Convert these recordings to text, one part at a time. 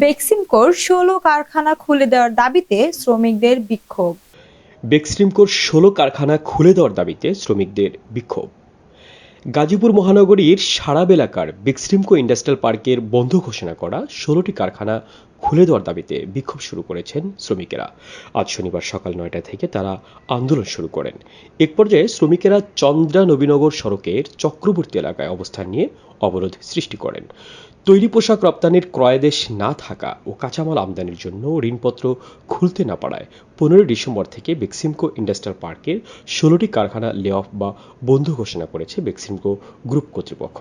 বেক্সিমকোর ষোলো কারখানা খুলে দেওয়ার দাবিতে শ্রমিকদের বিক্ষোভ। বেক্সিমকোর ষোলো কারখানা খুলে দেওয়ার দাবিতে শ্রমিকদের বিক্ষোভ। গাজীপুর মহানগরীর সারাব এলাকার বেক্সিমকো ইন্ডাস্ট্রিয়াল পার্কের বন্ধ ঘোষণা করা ষোলোটি কারখানা খুলে দেওয়ার দাবিতে বিক্ষোভ শুরু করেছেন শ্রমিকেরা। আজ শনিবার সকাল নয়টা থেকে তারা আন্দোলন শুরু করেন। এক পর্যায়ে শ্রমিকেরা চন্দ্রা নবীনগর সড়কের চক্রবর্তী এলাকায় অবস্থান নিয়ে অবরোধ সৃষ্টি করেন। তৈরি পোশাক রপ্তানির ক্রয়দেশ না থাকা ও কাঁচামাল আমদানির জন্য ঋণপত্র খুলতে না পারায় পনেরোই ডিসেম্বর থেকে বেক্সিমকো ইন্ডাস্ট্রিয়াল পার্কের ষোলোটি কারখানা লে অফ বা বন্ধ ঘোষণা করেছে বেক্সিমকো গ্রুপ কর্তৃপক্ষ।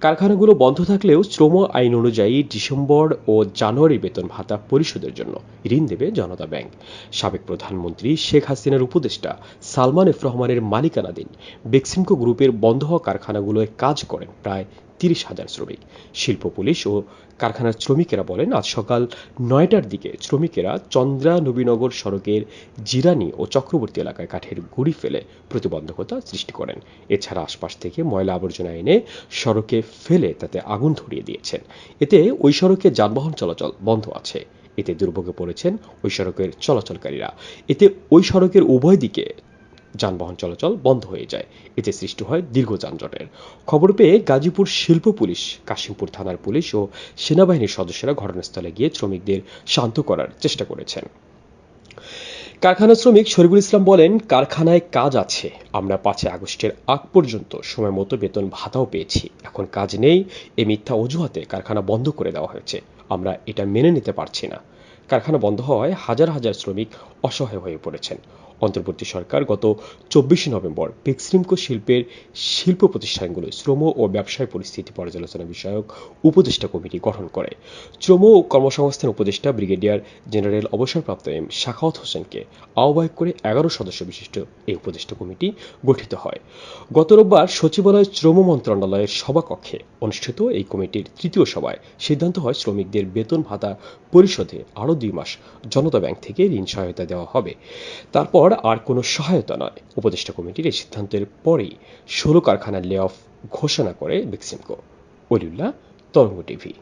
কারখানাগুলো বন্ধ থাকলেও শ্রম আইন অনুযায়ী ডিসেম্বর ও জানুয়ারি বেতন ভাতা পরিশোধের জন্য ঋণ দেবে জনতা ব্যাংক। সাবেক প্রধানমন্ত্রী শেখ হাসিনার উপদেষ্টা সালমান এফ রহমানের মালিকানাধীন বেক্সিমকো গ্রুপের বন্ধ হওয়া কারখানাগুলোয় কাজ করেন প্রায় তিরিশ হাজার শ্রমিক। শিল্প পুলিশ ও কারখানার শ্রমিকেরা বলেন, আজ সকাল নয়টার দিকে শ্রমিকেরা চন্দ্রা নবীনগর সড়কের জিরানি ও চক্রবর্তী এলাকায় কাঠের গুড়ি ফেলে প্রতিবন্ধকতা সৃষ্টি করেন। এছাড়া আশপাশ থেকে ময়লা আবর্জনা এনে সড়কে ফেলে তাতে আগুন ধরিয়ে দিয়েছেন। এতে ওই সড়কে যানবাহন চলাচল বন্ধ আছে। এতে দুর্ভোগে পড়েছেন ওই সড়কের চলাচলকারীরা। এতে ওই সড়কের উভয় দিকে যানবাহন চলাচল বন্ধ হয়ে যায়। এতে সৃষ্টি হয় দীর্ঘ যানজটের। খবর পেয়ে গাজীপুর শিল্প পুলিশ, কাশিমপুর থানার পুলিশ ও সেনাবাহিনীর সদস্যরা ঘটনাস্থলে গিয়ে শ্রমিকদের শান্ত করার চেষ্টা করেছেন। কারখানা শ্রমিক শরীফুল ইসলাম বলেন, কারখানায় কাজ আছে। আমরা পাঁচই আগস্টের আগ পর্যন্ত সময় মতো বেতন ভাতাও পেয়েছি। এখন কাজ নেই, এ মিথ্যা অজুহাতে কারখানা বন্ধ করে দেওয়া হয়েছে। আমরা এটা মেনে নিতে পারছি না। কারখানা বন্ধ হওয়ায় হাজার হাজার শ্রমিক অসহায় হয়ে পড়েছেন। অন্তর্বর্তী সরকার গত চব্বিশে নভেম্বর পেক্সিমকো শিল্পের শিল্প প্রতিষ্ঠানগুলো শ্রম ও ব্যবসায় পরিস্থিতি পর্যালোচনা বিষয়ক উপদেষ্টা কমিটি গঠন করে। শ্রম ও কর্মসংস্থান উপদেষ্টা ব্রিগেডিয়ার জেনারেল অবসরপ্রাপ্ত এম শাখাওয়াত হোসেনকে আহ্বায়ক করে এগারো সদস্য বিশিষ্ট এই উপদেষ্টা কমিটি গঠিত হয়। গত রোববার সচিবালয় শ্রম মন্ত্রণালয়ের সভাকক্ষে অনুষ্ঠিত এই কমিটির তৃতীয় সভায় সিদ্ধান্ত হয় শ্রমিকদের বেতন ভাতা পরিশোধে আরও দুই মাস জনতা ব্যাংক থেকে ঋণ সহায়তা দেওয়া হবে। তারপর আর কোনো সহায়তা নয়। উপদেষ্টা কমিটির এই সিদ্ধান্তের পরেই ষোলো কারখানার লে অফ ঘোষণা করে বেক্সিমকো। অলিউল্লাহ, তরঙ্গ টিভি।